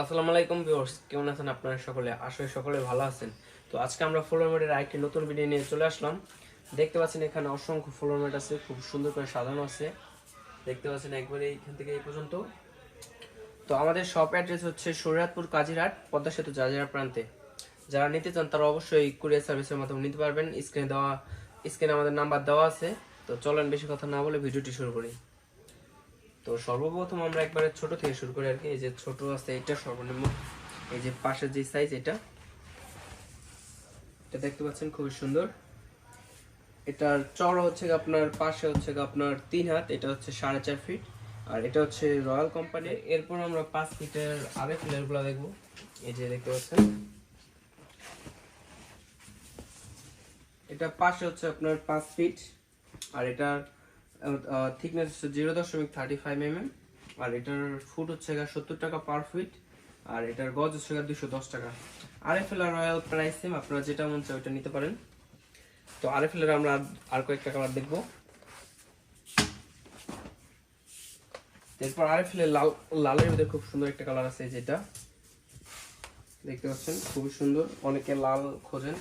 আসসালামু আলাইকুম ভিউয়ার্স, কেমন আছেন আপনারা সকলে? আসলে সকলে ভালো আছেন। তো আজকে আমরা ফ্লোর ম্যাটের আরেকটি নতুন ভিডিও নিয়ে চলে আসলাম। দেখতে পাচ্ছেন এখানে অসংখ্য ফ্লোর ম্যাট আছে, খুব সুন্দর করে সাজানো আছে। দেখতে পাচ্ছেন একবারে এইখান থেকে এই পর্যন্ত। তো আমাদের শপ অ্যাড্রেস হচ্ছে শরীয়তপুর কাজিরহাট, পদ্মা সেতু জাজিরা প্রান্তে। যারা নিতে চান, তারা অবশ্যই কুরিয়ার সার্ভিসের মাধ্যমে নিতে পারবেন। স্ক্রিনে দেওয়া স্ক্রিনে আমাদের নাম্বার দেওয়া আছে। তো চলেন, বেশি কথা না বলে ভিডিওটি শুরু করি। তো সর্বপ্রথম আমরা একবারে ছোট থেকে শুরু করি আর কি এই যে ছোট আছে, এটা সর্বনিম্ন। এই যে পাশের যে সাইজ এটা এটা দেখতে পাচ্ছেন খুবই সুন্দর। এটার চড়া হচ্ছে আপনার, পাশে হচ্ছে আপনার তিন হাত, এটা হচ্ছে সাড়ে চার ফিট আর এটা হচ্ছে রয়্যাল কোম্পানি এরপর আমরা পাঁচ ফিটের আরেকগুলো দেখব। এই যে দেখতে পাচ্ছেন। এটা পাশে হচ্ছে আপনার পাঁচ ফিট আর এটার থিকনেস জিরো দশমিক থার্টি ফাইভ এম এম আর এটার ফুট হচ্ছে সত্তর টাকা পার ফিট আর এটার গজ হচ্ছে দুশো দশ টাকা। আর আর রয়্যাল প্রাইস সেম আপনারা যেটা মন চায় ওইটা নিতে পারেন। তো আরএফএল এর আমরা আর- আর কয়েকটা কালার দেখব। এরপর আরএফএল এর লাল, লালের মধ্যে খুব সুন্দর একটা কালার আছে যেটা দেখতে পাচ্ছেন, খুবই সুন্দর। অনেকে লাল খোঁজেন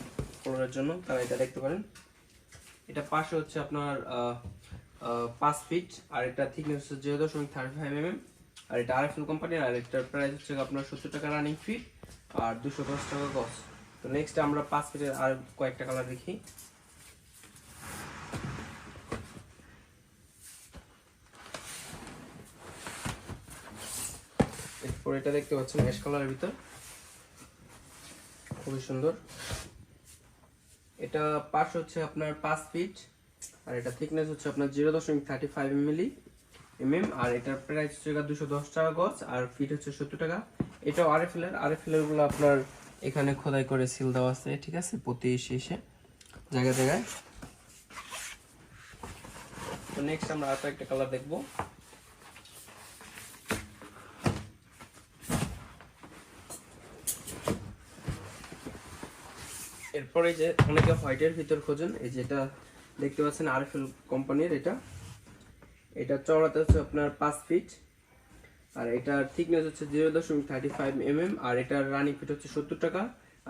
কালারের জন্য, তারা এটা দেখতে পারেন। এটা পাশে হচ্ছে আপনার পাঁচ ফিট আর এটা থিকনেস হচ্ছে জিরো দশমিক থার্টি ফাইভ এম এম আর এটা আর আরএফএল কোম্পানির আর এটার প্রাইস হচ্ছে আপনার সত্তর টাকা রানিং ফিট আর দুশো দশ টাকা গজ তো নেক্সট আমরা পাঁচ ফিটের আর কয়েকটা কালার দেখি। এরপর এটা দেখতে পাচ্ছেন অ্যাশ কালারের ভিতর। খুবই সুন্দর। এটা পাশ হচ্ছে আপনার পাঁচ ফিট আর এটা থিকনেস হচ্ছে আপনার জিরো দশমিক থার্টি ফাইভ মিলি এমএম আর এটার প্রাইস হচ্ছে দুশো দশ টাকা গজ, আর ফিট হচ্ছে সত্তর টাকা। এটাও আরএফএল এর। আরএফএল এরগুলো আপনার এখানে খোদাই করে সিল দেওয়া আছে, ঠিক আছে? প্রতি শেষে, জায়গায় জায়গায়। তো নেক্সট আমরা আর একটা কালার দেখব। এরপরে যে অনেকে হোয়াইটের ভিতর খোঁজেন, এই যেটা দেখতে পাচ্ছেন আরএফএল কোম্পানির এটা। এটা চওড়াতে হচ্ছে আপনার পাঁচ ফিট। আর এটার থিকনেস হচ্ছে জিরো দশমিক থার্টি ফাইভ এম এম আর এটার রানিং ফিট হচ্ছে সত্তর টাকা।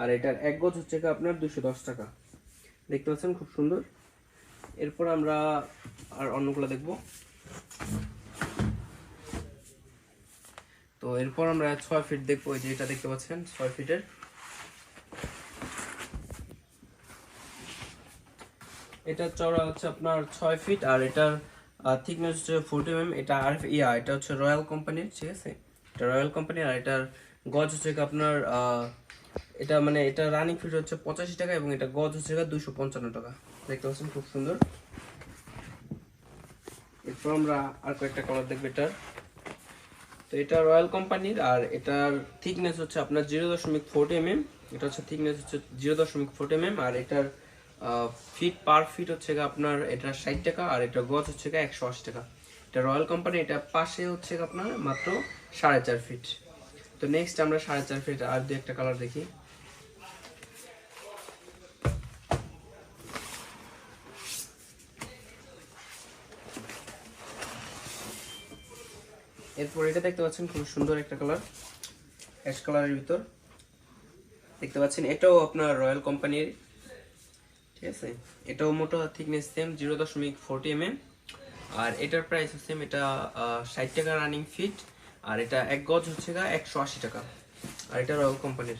আর এটার এক গজ হচ্ছে আপনার দুশো দশ টাকা। দেখতে পাচ্ছেন খুব সুন্দর। এরপর আমরা আর অন্যগুলো দেখব। তো এরপর আমরা ছয় ফিট দেখব। এই যে এটা দেখতে পাচ্ছেন, ছয় ফিটের। এটার চওড়া হচ্ছে আপনার ছয় ফিট আর এটার থিকনেস হচ্ছে ফোর্টি এম এটা আর ইয়া, এটা হচ্ছে রয়্যাল কোম্পানির ঠিক আছে? এটা রয়্যাল কোম্পানি আর এটার গজ হচ্ছে আপনার এটা মানে এটা রানিং ফিট হচ্ছে পঁচাশি টাকা এবং এটা গজ হচ্ছে দুশো পঞ্চান্ন টাকা। দেখতে পাচ্ছেন খুব সুন্দর। এরপর আমরা আর কয়েকটা কালার দেখব এটার। তো এটা রয়্যাল কোম্পানির আর এটার থিকনেস হচ্ছে আপনার জিরো দশমিক ফোর্টি এম এটা হচ্ছে থিকনেস হচ্ছে জিরো দশমিক ফোর্টি এম আর এটার ফিট পার ফিট হচ্ছে আপনার এটা ষাট টাকা আর এটা গজ হচ্ছে একশো আশি টাকা। এটা রয়্যাল কোম্পানি, এটা পাশে হচ্ছে আপনার মাত্র সাড়ে চার ফিট তো নেক্সট আমরা সাড়ে চার ফিট আর দু একটা কালার দেখি। এরপর এটা দেখতে পাচ্ছেন খুব সুন্দর একটা কালার অ্যাশ কালারের ভিতর। দেখতে পাচ্ছেন এটাও আপনার রয়্যাল কোম্পানির ঠিক আছে? এটাও মোটো থিকনেস সেম জিরো দশমিক ফোরটি এম আর এটার প্রাইস সেম এটা ষাট টাকা রানিং ফিট আর এটা এক গজ হচ্ছে গা একশো আশি টাকা। আর এটা রয়্যাল কোম্পানির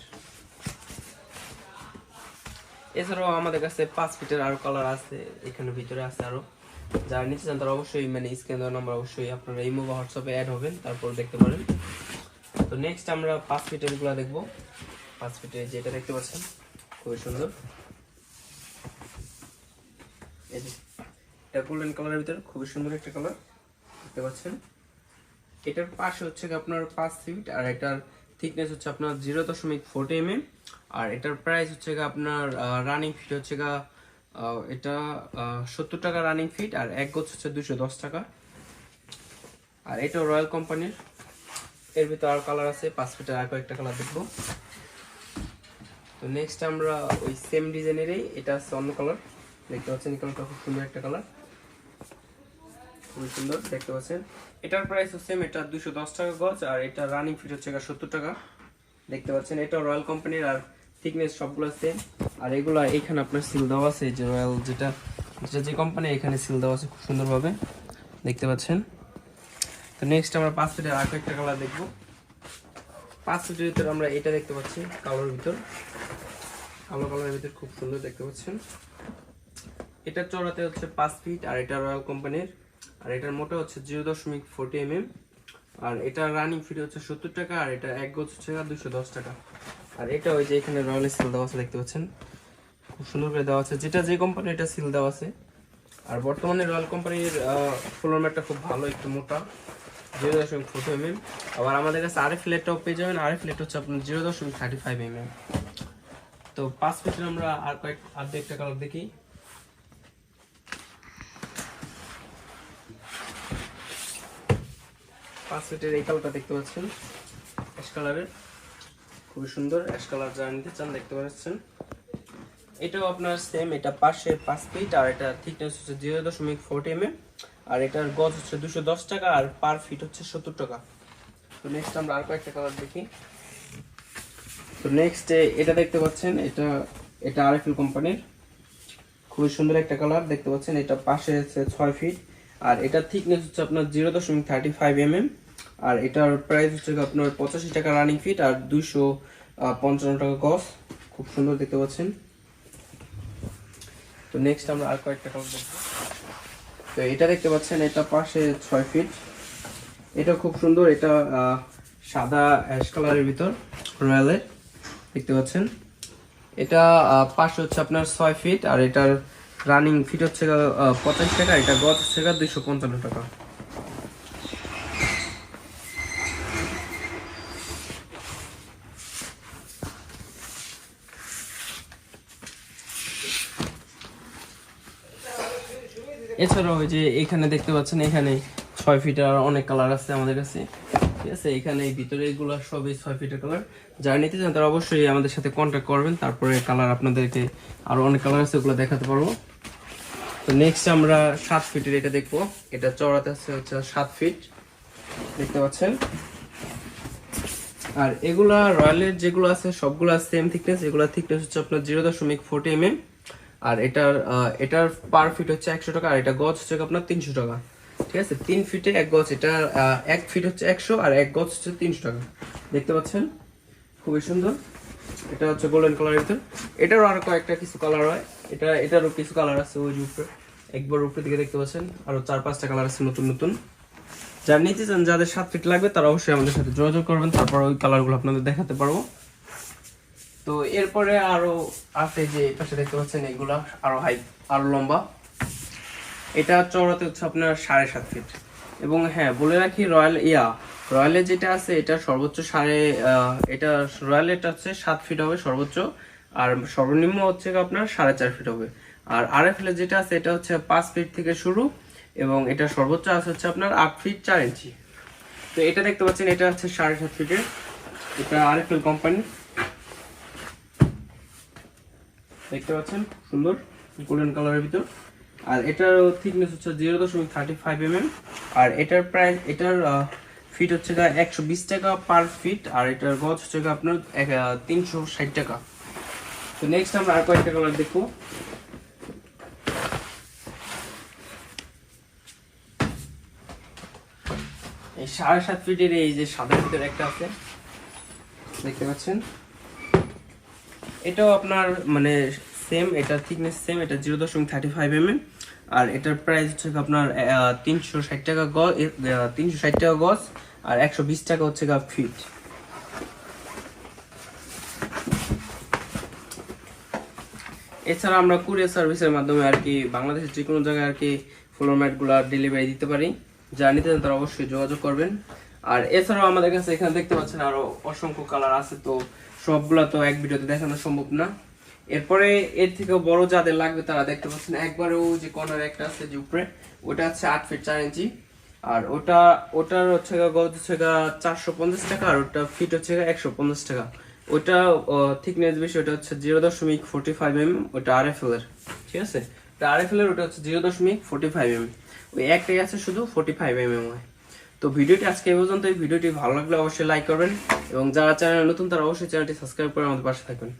এছাড়াও আমাদের কাছে পাঁচ ফিটের আরও কালার আছে, এখানে ভিতরে আছে আরও। যারা নিতে চান তারা অবশ্যই মানে স্ক্রিন দেওয়ার নাম্বার অবশ্যই আপনারা ইমো বা হোয়াটসঅ্যাপে অ্যাড হবেন, তারপর দেখতে পারেন। তো নেক্সট আমরা পাঁচ ফিটেরগুলা দেখব। পাঁচ ফিটে যেটা দেখতে পাচ্ছেন, খুবই সুন্দর এই যে এটা গোল্ডেন কালারের ভিতরে, খুবই সুন্দর একটা কালার দেখতে পাচ্ছেন। এটার পাশে হচ্ছে আপনার পাঁচ ফিট আর এটার থিকনেস হচ্ছে আপনার জিরো দশমিক ফোর্টি এম আর এটার প্রাইস হচ্ছে আপনার রানিং ফিট হচ্ছে গা এটা সত্তর টাকা রানিং ফিট আর এক গোছ হচ্ছে দুশো দশ টাকা। আর এটা রয়্যাল কোম্পানির এর ভিতরে আর কালার আছে, পাঁচ ফিটের আর কয়েকটা কালার দেখব। তো নেক্সট আমরা ওই সেম ডিজাইনেরই এটা হচ্ছে অন্য কালার দেখতে পাচ্ছেন এই কালারটা খুব সুন্দর একটা কালার খুবই সুন্দর, দেখতে পাচ্ছেন। এটার প্রাইস হচ্ছে, এটা দুশো দশ টাকা গজ, আর এটা রানিং ফিট হচ্ছে সত্তর টাকা। দেখতে পাচ্ছেন, এটা রয়্যাল কোম্পানির আর থিকনেস সবগুলো সেম আর এগুলো এখানে আপনার সিল দেওয়া আছে যে রয়্যাল যেটা যেটা যে কোম্পানি এখানে সিল দেওয়া আছে, খুব সুন্দরভাবে। দেখতে পাচ্ছেন। তো নেক্সট আমরা পাঁচ ফিটের আর একটা কালার দেখব। পাঁচ ফিটের ভিতর আমরা এটা দেখতে পাচ্ছি কালোর ভিতর। কালো কালারের ভিতর খুব সুন্দর, দেখতে পাচ্ছেন। এটা চড়াতে হচ্ছে পাঁচ ফিট আর এটা রয়্যাল কোম্পানির আর এটার মোটা হচ্ছে জিরো দশমিক ফোর্টি এম এম আর এটা রানিং ফিট হচ্ছে সত্তর টাকা, আর এটা এক গোছ হচ্ছে দুশো দশ টাকা। আর এটা ওই যে এখানে রয়্যাল সিল দেওয়া আছে, দেখতে পাচ্ছেন? খুব সুন্দর করে দেওয়া আছে। যেটা যে কোম্পানি এটা সিল দেওয়া আছে। আর বর্তমানে রয়্যাল কোম্পানির ফ্লোর ম্যাটটা খুব ভালো, একটু মোটা। জিরো দশমিক ফোর্টি এম এম আবার আমাদের কাছে আরেক ফ্লেটটাও পেয়ে যাবেন। আরেক ফ্লেট হচ্ছে আপনার জিরো দশমিক থার্টি ফাইভ এম এম তো পাঁচ ফিটের আমরা আর কয়েক আর্ধেকটা কালার দেখি। পাঁচ ফিটের এই কালারটা দেখতে পাচ্ছেন। অ্যাশ কালারের। খুবই সুন্দর অ্যাশ কালার যারা নিতে চান দেখতে পাচ্ছেন। এটাও আপনার সেম এটা পাশে পাঁচ ফিট আর এটা থিকনেস হচ্ছে জিরো দশমিক ফোর্টি এম আর এটার গজ হচ্ছে দুশো দশ টাকা আর পার ফিট হচ্ছে সত্তর টাকা। তো নেক্সট আমরা আর কয়েকটা কালার দেখি। তো নেক্সট এটা দেখতে পাচ্ছেন, এটা এটা আরএফএল কোম্পানির খুবই সুন্দর একটা কালার দেখতে পাচ্ছেন, এটা পাশে আছে ছয় ফিট আর এটা থিকনেস হচ্ছে আপনার জিরো দশমিক থার্টি ফাইভ এম এম আর এটার প্রাইস হচ্ছে আপনার পঁচাশি টাকা রানিং ফিট আর দুশো পঞ্চান্ন টাকা গস খুব সুন্দর দেখতে পাচ্ছেন। তো নেক্সট আমরা আর কয়েকটা কালার দেখব। তো এটা দেখতে পাচ্ছেন, এটা পাশে ছয় ফিট এটা খুব সুন্দর, এটা সাদা অ্যাশ কালারের ভিতর রয়্যালের দেখতে পাচ্ছেন। এটা পাশে হচ্ছে আপনার ছয় ফিট আর এটার রানিং ফিট হচ্ছে পঁচাশ টাকা, এটা গজ হচ্ছে দুইশো পঞ্চান্ন টাকা। এছাড়াও ওই যে এখানে দেখতে পাচ্ছেন, এখানে ছয় ফিটের অনেক কালার আছে আমাদের কাছে। ঠিক আছে, এখানে ভিতরে এগুলো সবই ছয় ফিটের কালার যারা নিতে চান তারা অবশ্যই আমাদের সাথে কন্ট্যাক্ট করবেন, তারপরে কালার আপনাদেরকে আরও অনেক কালার আছে ওগুলো দেখাতে পারব। তো নেক্সট আমরা সাত ফিটের এটা দেখব। এটা চড়াতে আছে হচ্ছে সাত ফিট দেখতে পাচ্ছেন। আর এগুলা রয়্যালের যেগুলো আছে সবগুলো সেম থিকনেস এগুলা থিকনেস হচ্ছে আপনার জিরো দশমিক ফোর্টি এম এম আর এটার এটার পার ফিট হচ্ছে একশো টাকা, আর এটা গজ হচ্ছে আপনার তিনশো টাকা। ঠিক আছে? তিন ফিটে এক গজ, এটা এক ফিট হচ্ছে একশো, আর এক গজ হচ্ছে তিনশো টাকা। দেখতে পাচ্ছেন? খুবই সুন্দর। এটা হচ্ছে গোল্ডেন কালার ভিতর। এটারও আর কয়েকটা কিছু কালার হয়। এটা, এটারও কিছু কালার আছে ওই উপরে। একবার উপরে দিকে দেখতে পাচ্ছেন, আরও চার পাঁচটা কালার আছে নতুন নতুন। যারা নিতে চান যাদের সাত ফিট লাগবে, তারা অবশ্যই আমাদের সাথে যোগাযোগ করবেন। তারপর ওই কালারগুলো আপনাদের দেখাতে পারব। তো এরপরে আরও আছে যে পাশে দেখতে পাচ্ছেন এগুলা আরও হাই, আরও লম্বা। এটা চওড়াতে হচ্ছে আপনার সাড়ে সাত ফিট এবং হ্যাঁ বলে রাখি রয়্যাল, ইয়া রয়্যালের যেটা আছে এটা সর্বোচ্চ সাড়ে এটা রয়্যাল এটা হচ্ছে সাত ফিট হবে সর্বোচ্চ, আর সর্বনিম্ন হচ্ছে আপনার সাড়ে চার ফিট হবে। আর আর এফ যেটা আছে এটা হচ্ছে পাঁচ ফিট থেকে শুরু, এবং এটা সর্বোচ্চ আছে হচ্ছে আপনার আট ফিট চার ইঞ্চি তো এটা দেখতে পাচ্ছেন, এটা হচ্ছে সাড়ে সাত ফিটের এটা আর এফ কোম্পানি দেখতে পাচ্ছেন, সুন্দর গোল্ডেন কালারের ভিতর। আর এটার থিকনেস হচ্ছে জিরো দশমিক থার্টি ফাইভ এম এম আর এটার প্রাইস এটার ফিট হচ্ছে গা একশো বিশ টাকা পার ফিট আর এটার গজ হচ্ছে গিয়ে আপনার তিনশো ষাট টাকা। তো নেক্সট আমরা আর কয়েকটা কালার দেখব। এই সাড়ে সাত ফিটের এই যে সাদার ভিতরে একটা আছে, দেখতে পাচ্ছেন? এটাও আপনার মানে সেম এটা থিকনেস সেম এটা জিরো দশমিক থার্টি ফাইভ এম এম আর এটার প্রাইস হচ্ছে আপনার তিনশো ষাট টাকা গজ তিনশো ষাট টাকা গজ আর একশো বিশ টাকা হচ্ছে গা ফিট এছাড়া আমরা কুরিয়ার সার্ভিসের মাধ্যমে আর কি বাংলাদেশের যে কোনো জায়গায় আর কি ফ্লোর ম্যাটগুলো ডেলিভারি দিতে পারি। যারা নিতে তারা অবশ্যই যোগাযোগ করবেন। আর এছাড়াও আমাদের কাছে এখানে দেখতে পাচ্ছেন আরও অসংখ্য কালার আছে, তো সবগুলা তো এক ভিডিওতে দেখানো সম্ভব না। এরপরে এর থেকে বড় যাদের লাগবে তারা দেখতে পাচ্ছেন, একবারে ও যে কর্নার একটা আছে যে উপরে, ওটা হচ্ছে আট ফিট চার ইঞ্চি। আর ওটা, ওটার হচ্ছে গা, গজ হচ্ছে চারশো পঞ্চাশ টাকা, আর ওটা ফিট হচ্ছে একশো পঞ্চাশ টাকা। ওটা থিকনেস বেশি, ওটা হচ্ছে জিরো দশমিক ফোর্টি ফাইভ এম ওটা আর এফ এর, ঠিক আছে? আর এফ এর, ওটা হচ্ছে জিরো দশমিক ফোর্টি ফাইভ এম ওই একটাই আছে শুধু ফোর্টি ফাইভ এম এম তো ভিডিওটি আজকে এই পর্যন্ত ভিডিওটি ভালো লাগলে অবশ্যই লাইক করবেন এবং যারা চ্যানেল নতুন, তারা অবশ্যই চ্যানেলটি সাবস্ক্রাইব করে আমাদের পাশে থাকবেন।